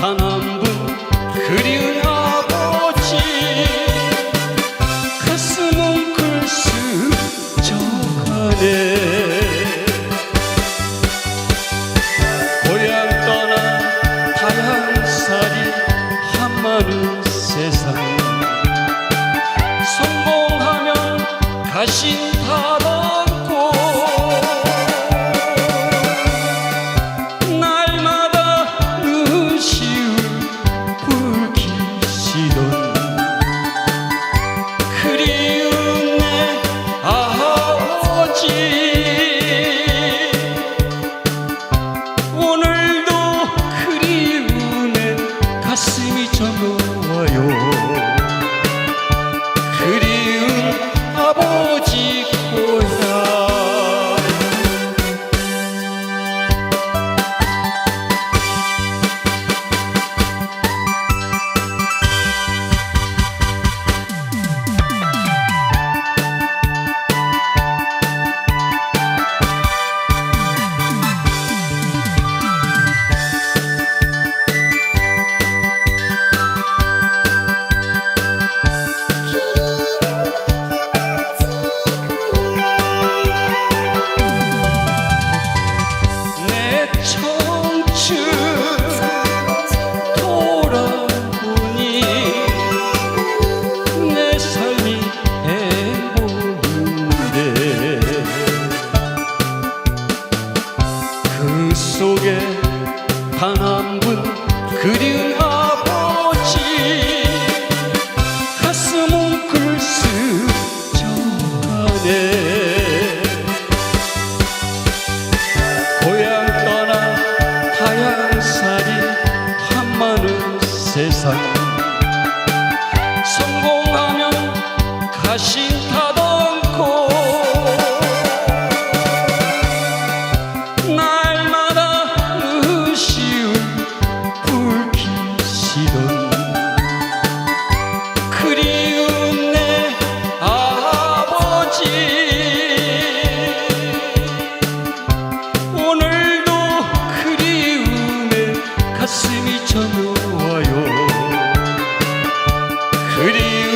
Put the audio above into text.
단 한 분 그리운 아버지. 가슴은 글쓰적하네. 고향 떠나 다양살이 한마는 세상. 성공하면 가신 아 속에 단 한 분 그리운 세상 성공하면 가신타도 않고 날마다 무시울 불키시던 그리운 내 아버지. 오늘도 그리움에 가슴이 쳐누워요. Pretty